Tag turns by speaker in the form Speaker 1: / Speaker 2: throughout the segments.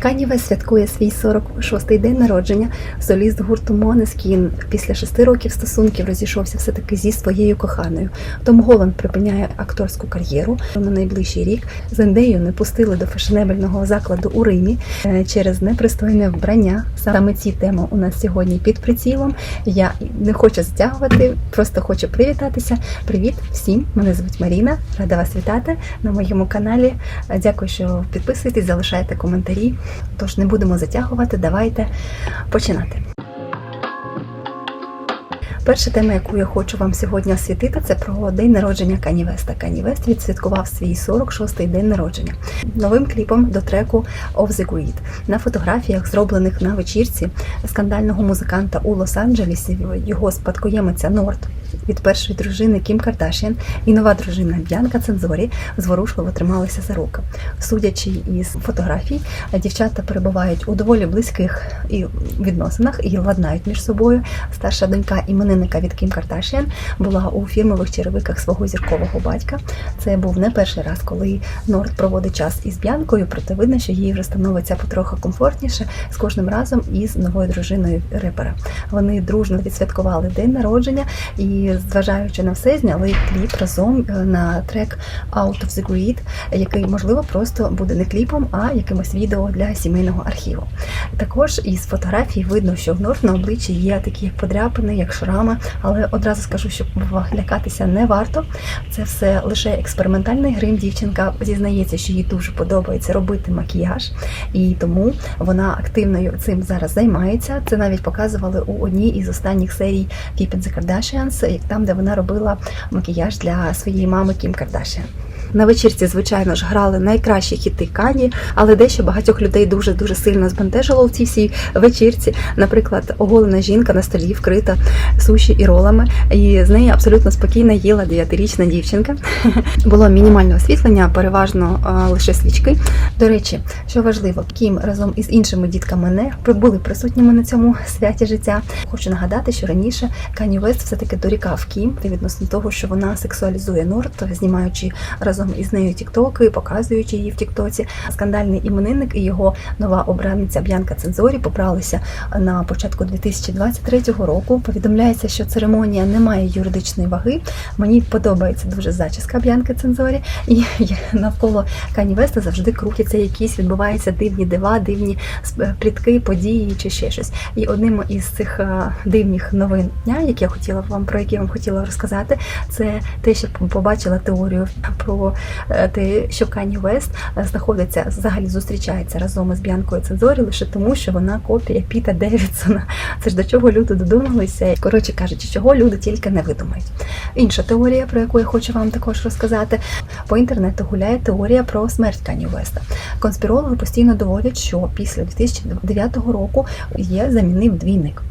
Speaker 1: Кані Вест святкує свій 46-й день народження. Соліст гурту Монескін після шести років стосунків розійшовся все-таки зі своєю коханою. Том Голланд припиняє акторську кар'єру на найближчий рік. Зендею не пустили до фешенебельного закладу у Римі е, через непристойне вбрання. Саме ці теми у нас сьогодні під прицілом. Я не хочу затягувати, просто хочу привітатися. Привіт всім! Мене звуть Маріна. Рада вас вітати на моєму каналі. Дякую, що підписуєтесь, залишаєте коментарі. Тож не будемо затягувати, давайте починати. Перша тема, яку я хочу вам сьогодні освітити, це про день народження Кані Веста. Кані Вест відсвяткував свій 46-й день народження новим кліпом до треку Of the Greed. На фотографіях, зроблених на вечірці скандального музиканта у Лос-Анджелесі, його спадкоємиця Норт від першої дружини Кім Кардашіан і нова дружина Б'янка Цензорі зворушливо трималися за руки. Судячи із фотографій, дівчата перебувають у доволі близьких відносинах і ладнають між собою. Старша донька іменинника від Кім Кардашіан була у фірмових черевиках свого зіркового батька. Це був не перший раз, коли Норд проводить час із Б'янкою, проте видно, що їй вже становиться потроху комфортніше з кожним разом із новою дружиною репера. Вони дружно відсвяткували день народження і, зважаючи на все, зняли кліп разом е, на трек Out of the Greed, який можливо просто буде не кліпом, а якимось відео для сімейного архіву. Також із фотографій видно, що в Норд на обличчі є такі подряпини, як шрами, але одразу скажу, що лякатися не варто. Це все лише експериментальний грим. Дівчинка зізнається, що їй дуже подобається робити макіяж, і тому вона активно цим зараз займається. Це навіть показували у одній із останніх серій Keeping the Kardashians, як там, де вона робила макіяж для своєї мами Кім Кардашіан. На вечірці, звичайно ж, грали найкращі хіти Кані, але дещо багатьох людей дуже дуже сильно збентежило в цій всій вечірці. Наприклад, оголена жінка на столі вкрита суші і ролами, і з неї абсолютно спокійно їла 9-річна дівчинка. Було мінімальне освітлення, переважно лише свічки. До речі, що важливо, Кім разом із іншими дітками не були присутніми на цьому святі життя. Хочу нагадати, що раніше Кані Вест все таки дорікав Кім відносно того, що вона сексуалізує Норт, знімаючи разом із нею тіктоки, показуючи її в Тіктоці. Скандальний іменинник і його нова обраниця Б'янка Цензорі побралися на початку 2023 року. Повідомляється, що церемонія не має юридичної ваги. Мені подобається дуже зачіска Б'янки Цензорі, і навколо Кані Веста завжди крутяться якісь, відбуваються дивні дива, дивні плітки, події чи ще щось. І одним із цих дивних новин дня, які я хотіла вам про які я вам хотіла розказати, це те, що побачила теорію про те, що Кані Вест знаходиться взагалі зустрічається разом із Б'янкою Цензорі лише тому, що вона копія Піта Девідсона. Це ж до чого люди додумалися. Коротше кажучи, чого люди тільки не видумають. Інша теорія, про яку я хочу вам також розказати, по інтернету гуляє теорія про смерть Кані Веста. Конспірологи постійно доводять, що після 2009 року є замінив двійник.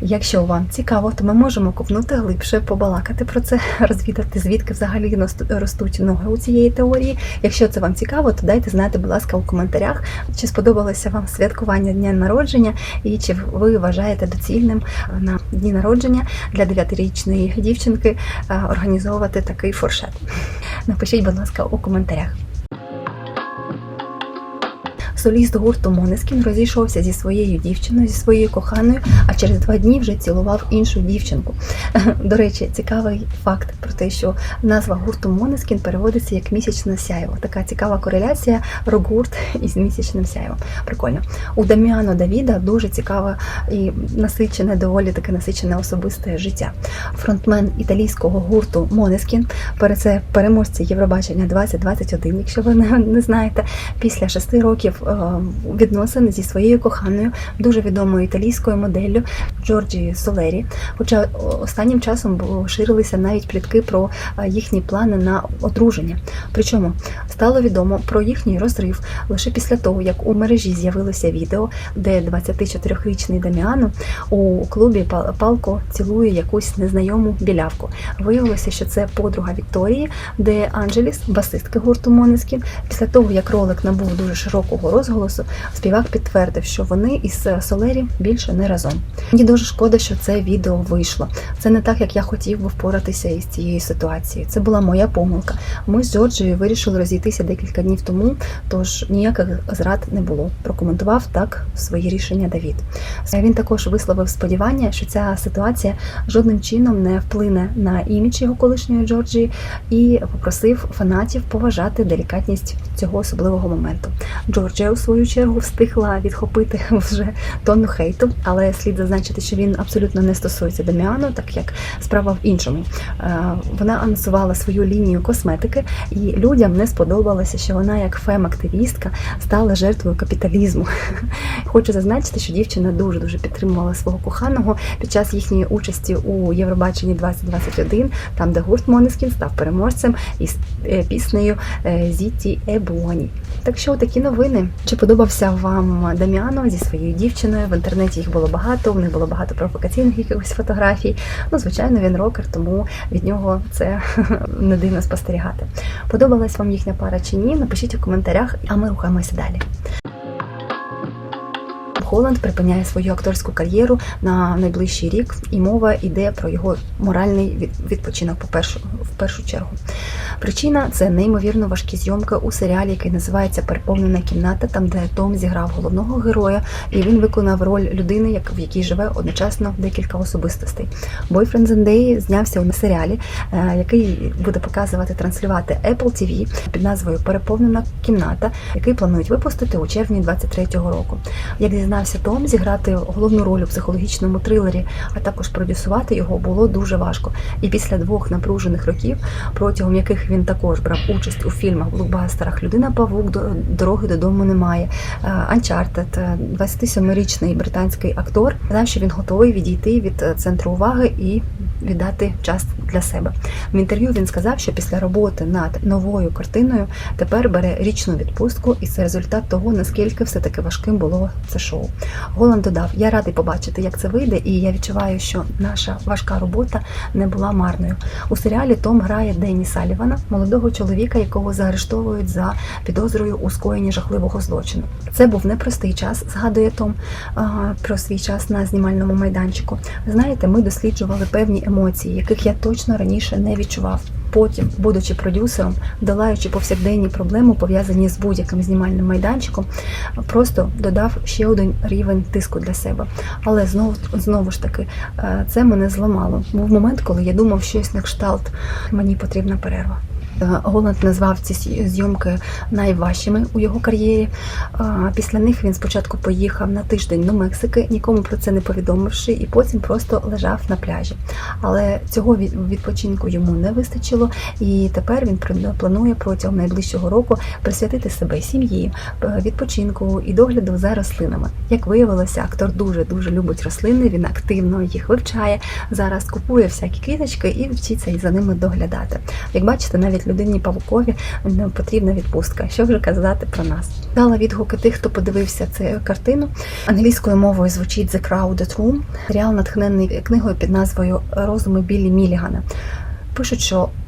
Speaker 1: Якщо вам цікаво, то ми можемо купнути глибше, побалакати про це, розвідати, звідки взагалі ростуть ноги у цієї теорії. Якщо це вам цікаво, то дайте знати, будь ласка, у коментарях, чи сподобалося вам святкування дня народження, і чи ви вважаєте доцільним на дні народження для 9-річної дівчинки організовувати такий форшет. Напишіть, будь ласка, у коментарях. Соліст гурту Монескін розійшовся зі своєю дівчиною, зі своєю коханою, а через два дні вже цілував іншу дівчинку. До речі, цікавий факт про те, що назва гурту Монескін переводиться як місячне сяйво. Така цікава кореляція рок-гурт із місячним сяйвом. Прикольно. У Даміано Давіда дуже цікаве і насичене, доволі таке насичене особисте життя. Фронтмен італійського гурту Монескін, це переможці Євробачення 2021, якщо ви не знаєте, після шести років відносини зі своєю коханою, дуже відомою італійською моделлю Джорджі Солері. Хоча останнім часом ширилися навіть плітки про їхні плани на одруження. Причому стало відомо про їхній розрив лише після того, як у мережі з'явилося відео, де 24-річний Даміано у клубі палко цілує якусь незнайому білявку. Виявилося, що це подруга Вікторії, де Анджеліс, басистки гурту Монескін, після того як ролик набув дуже широкого розголосу співак підтвердив, що вони із Солері більше не разом. Мені дуже шкода, що це відео вийшло. Це не так, як я хотів би впоратися із цією ситуацією. Це була моя помилка. Ми з Джорджією вирішили розійтися декілька днів тому, тож ніяких зрад не було. Прокоментував так свої рішення Давід. Він також висловив сподівання, що ця ситуація жодним чином не вплине на імідж його колишньої Джорджії і попросив фанатів поважати делікатність цього особливого моменту. Джорджія, у свою чергу, встигла відхопити вже тонну хейту, але слід зазначити, що він абсолютно не стосується Деміану, так як справа в іншому. Е, Вона анонсувала свою лінію косметики, і людям не сподобалося, що вона, як фем-активістка, стала жертвою капіталізму. Хочу зазначити, що дівчина дуже дуже підтримувала свого коханого під час їхньої участі у Євробаченні 2021, там де гурт Монескін став переможцем із е, піснею е, Зіті Ебоні. Так що такі новини. Чи подобався вам Даміано зі своєю дівчиною? В інтернеті їх було багато, в них було багато провокаційних якихось фотографій. Ну, звичайно, він рокер, тому від нього це не дивно спостерігати. Подобалась вам їхня пара чи ні? Напишіть у коментарях, а ми рухаємося далі. Холланд припиняє свою акторську кар'єру на найближчий рік, і мова йде про його моральний відпочинок в першу чергу. Причина це неймовірно важкі зйомки у серіалі, який називається Переповнена кімната, там де Том зіграв головного героя, і він виконав роль людини, в якій живе одночасно декілька особистостей. Бойфренд Зендеї знявся у серіалі, е, який буде показувати транслювати Apple TV під назвою Переповнена кімната, який планують випустити у червні 23-го року. Як зізнався Том, зіграти головну роль у психологічному трилері, а також продюсувати його було дуже важко. І після двох напружених років, протягом яких він також брав участь у фільмах блокбастерах Людина Павук, «До- дороги додому немає, е, Uncharted, 27-річний британський актор сказав, що він готовий відійти від е, центру уваги і віддати час для себе. В інтерв'ю він сказав, що після роботи над новою картиною тепер бере річну відпустку, і це результат того, наскільки все таки важким було це шоу. Голланд додав: Я радий побачити, як це вийде, і я відчуваю, що наша важка робота не була марною. У серіалі Том грає Денні Салівана, молодого чоловіка, якого заарештовують за підозрою у скоєнні жахливого злочину. Це був непростий час, згадує Том про свій час на знімальному майданчику. Знаєте, ми досліджували певні емоції, яких я точно раніше не відчував. Потім, будучи продюсером, долаючи повсякденні проблеми, пов'язані з будь-яким знімальним майданчиком, просто додав ще один рівень тиску для себе. Але знову знову ж таки, е, це мене зламало. Був момент, коли я думав щось на кшталт. Мені потрібна перерва. Е, Голланд назвав ці зйомки найважчими у його кар'єрі. Е, Після них він спочатку поїхав на тиждень до Мексики, нікому про це не повідомивши, і потім просто лежав на пляжі. Але цього відпочинку йому не вистачило, і тепер він планує протягом найближчого року присвятити себе сім'ї, е, відпочинку і догляду за рослинами. Як виявилося, актор дуже дуже любить рослини. Він активно їх вивчає. Зараз купує всякі квіточки і вчиться за ними доглядати. Як бачите, навіть людині павукові не потрібна відпустка. Що вже казати про нас? Дала відгуки тих, хто подивився цю картину. Англійською мовою звучить The Crowded Room. Серіал натхнений книгою під назвою Розуми Біллі Мілігана. Пишуть, що е,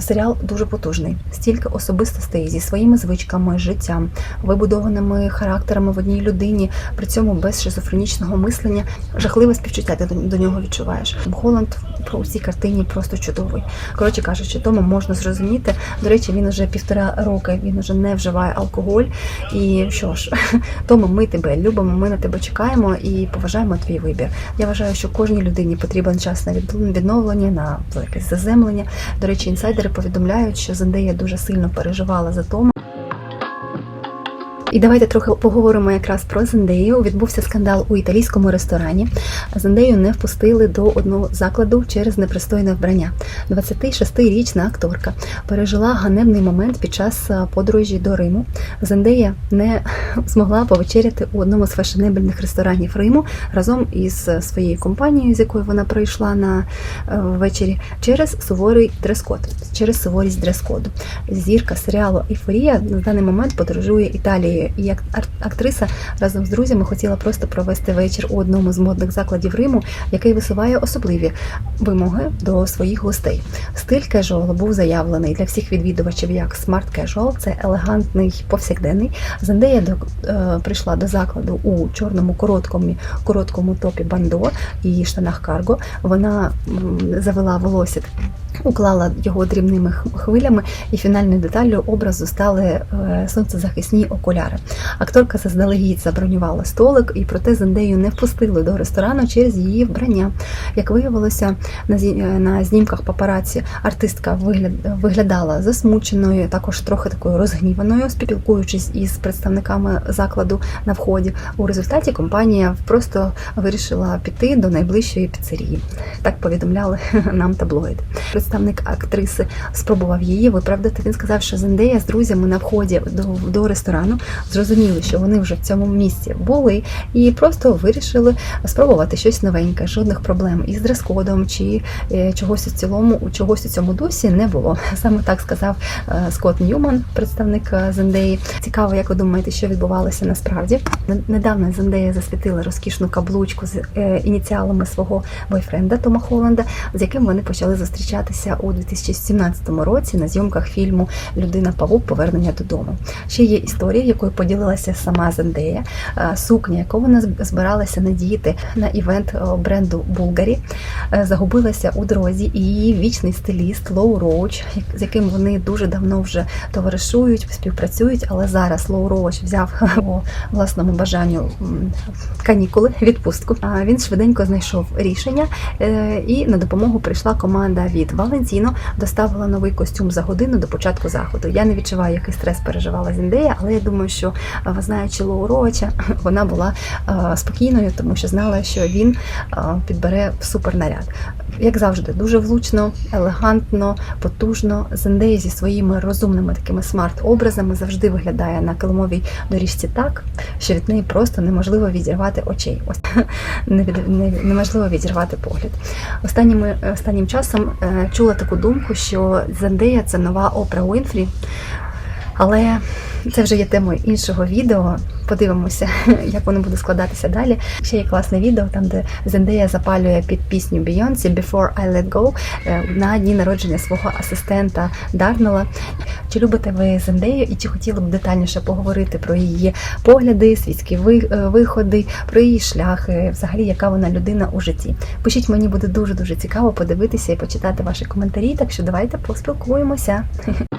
Speaker 1: серіал дуже потужний. Стільки особистостей зі своїми звичками, життям, вибудованими характерами в одній людині, при цьому без шизофренічного мислення, жахливе співчуття ти до, нього відчуваєш. Холланд про у цій картині просто чудовий. Коротше кажучи, тому можна зрозуміти. До речі, він уже півтора роки він уже не вживає алкоголь. І що ж, тому ми тебе любимо, ми на тебе чекаємо і поважаємо твій вибір. Я вважаю, що кожній людині потрібен час на від- відновлення, на якесь заземлення. До речі, інсайдери повідомляють, що Зендея дуже сильно переживала за Тома. І давайте трохи поговоримо якраз про Зендею. Відбувся скандал у італійському ресторані. Зендею не впустили до одного закладу через непристойне вбрання. 26-річна акторка пережила ганебний момент під час е, подорожі до Риму. Зендея не змогла повечеряти у одному з фешенебельних ресторанів Риму разом із своєю компанією, з якою вона прийшла на е, ввечері, через суворий дрес-код, через суворість дрес-коду. Зірка серіалу Ейфорія на даний момент подорожує Італією І як актриса разом з друзями хотіла просто провести вечір у одному з модних закладів Риму, який висуває особливі вимоги до своїх гостей. Стиль casual був заявлений для всіх відвідувачів як smart casual, це елегантний повсякденний. Зендея до, е, прийшла до закладу у чорному короткому, короткому топі бандо і штанах карго. Вона м, завела волосся. Уклала його дрібними хвилями, і фінальною деталлю образу стали е, сонцезахисні окуляри. Акторка заздалегідь забронювала столик, і проте Зендею не впустили до ресторану через її вбрання. Як виявилося, на, е, знімках папараці артистка вигляд- виглядала засмученою, також трохи такою розгніваною, спілкуючись із представниками закладу на вході. У результаті компанія просто вирішила піти до найближчої піцерії. Так повідомляли нам таблоїд. Представник актриси спробував її виправдати. Він сказав, що Зендея з друзями на вході до, до ресторану зрозуміли, що вони вже в цьому місці були, і просто вирішили спробувати щось новеньке, жодних проблем із дрес-кодом чи е, чогось у цілому, чогось у цьому дусі не було. Саме так сказав е, Скотт Ньюман, представник е, Зендеї. Цікаво, як ви думаєте, що відбувалося насправді. Недавно Зендея засвітила розкішну каблучку з ініціалами свого бойфренда Тома Холланда, з яким вони почали зустрічатися у 2017 році на зйомках фільму Людина Павук Повернення додому. Ще є історія, якою поділилася сама Зендея, Е, сукня, яку вона збиралася надіяти на івент е, бренду Булгарі, е, загубилася у дорозі, і її вічний стиліст Лоу Роуч, з яким вони дуже давно вже товаришують, співпрацюють, але зараз Лоу Роуч взяв по власному бажанню канікули, відпустку. Він швиденько знайшов рішення, і на допомогу прийшла команда від Валентіно, доставила новий костюм за годину до початку заходу. Я не відчуваю, який стрес переживала Зіндея, але я думаю, що е, знаючи Лоу Роуча, вона була е, спокійною, тому що знала, що він е, підбере супернаряд. Як завжди, дуже влучно, елегантно, потужно. Зендея зі своїми розумними такими смарт-образами завжди виглядає на килимовій доріжці так, що від неї просто неможливо відірвати очей. Ось неможливо відірвати погляд. Останніми останнім часом чула таку думку, що Зендея це нова Опра Уінфрі. Але це вже є темою іншого відео. Подивимося, як воно буде складатися далі. Ще є класне відео, там де Зендея запалює під пісню Beyoncé Before I Let Go е, на дні народження свого асистента Дарнела. Чи любите ви Зендею і чи хотіли б детальніше поговорити про її погляди, світські е, виходи, про її шлях, взагалі, яка вона людина у житті? Пишіть, мені буде дуже дуже цікаво подивитися і почитати ваші коментарі. Так що давайте поспілкуємося.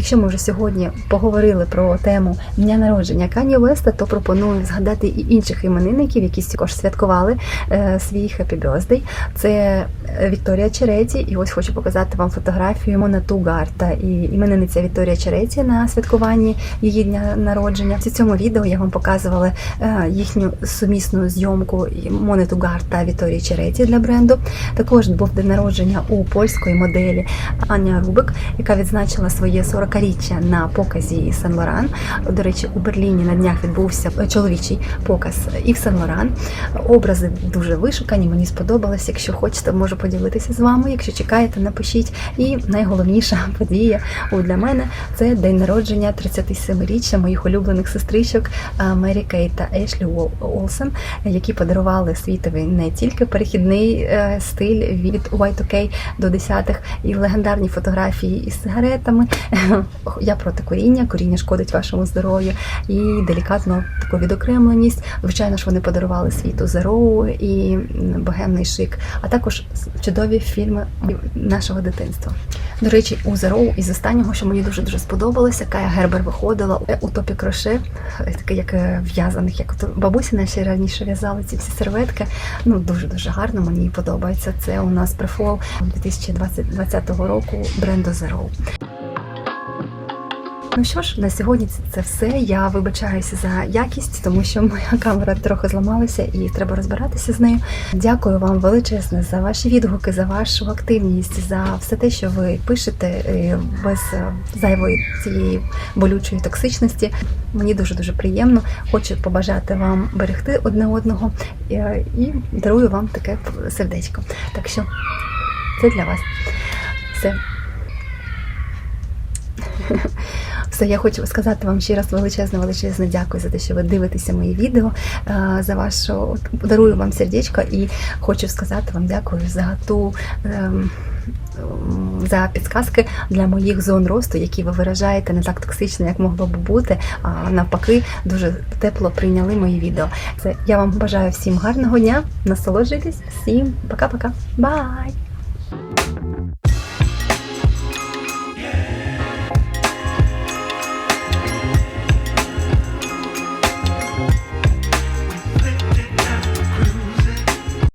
Speaker 1: Якщо ми вже сьогодні поговорили про тему дня народження Кані Веста, то пропоную згадати і інших іменинників, які також святкували е, свій Happy Birthday. Це е, Вікторія Череті, і ось хочу показати вам фотографію Монату Гарта і іменинниця Вікторія Череті на святкуванні її дня народження. В цьому відео я вам показувала е, їхню сумісну зйомку Монету Гарт та Вікторії Череті для бренду. Також був день народження у польської моделі Аня Рубик, яка відзначила своє 40-річчя на показі Сен Лоран. До речі, у Берліні на днях відбувся чоловічий показ і в Сен Лоран. Образи дуже вишукані, мені сподобалось. Якщо хочете, можу поділитися з вами. Якщо чекаєте, напишіть. І найголовніша подія для мене це день народження 37-річчя моїх улюблених сестричок е, Мері Кейт та Ешлі Олсен, які подарували світові не тільки перехідний е, стиль від Y2K до 10-х і легендарні фотографії із сигаретами. Я проти куріння, куріння шкодить вашому здоров'ю і делікатно таку відокремленість. Звичайно ж, вони подарували світу Зероу і богемний шик, а також чудові фільми нашого дитинства. До речі, у Зероу із останнього, що мені дуже дуже сподобалося, Кая Гербер виходила у топі кроше, таке як е, в'язаних, як бабусі наші раніше в'язали ці всі серветки. Ну дуже дуже гарно, мені подобається. Це у нас прифол 2020 року бренду Zero. Ну що ж, на сьогодні це- все. Я вибачаюся за якість, тому що моя камера трохи зламалася і треба розбиратися з нею. Дякую вам величезне за ваші відгуки, за вашу активність, за все те, що ви пишете е, без е, зайвої цієї болючої токсичності. Мені дуже дуже приємно. Хочу побажати вам берегти одне одного е, і дарую вам таке сердечко. Так що це для вас. Все. Все, я хочу сказати вам ще раз величезне, величезне дякую за те, що ви дивитеся мої відео, е, за вашу дарую вам сердечко і хочу сказати вам дякую за ту. ем, За підсказки для моїх зон росту, які ви виражаєте не так токсично, як могло б бути, а навпаки, дуже тепло прийняли мої відео. Це я вам бажаю всім гарного дня, насолоджуйтесь, всім пока-пока, бай!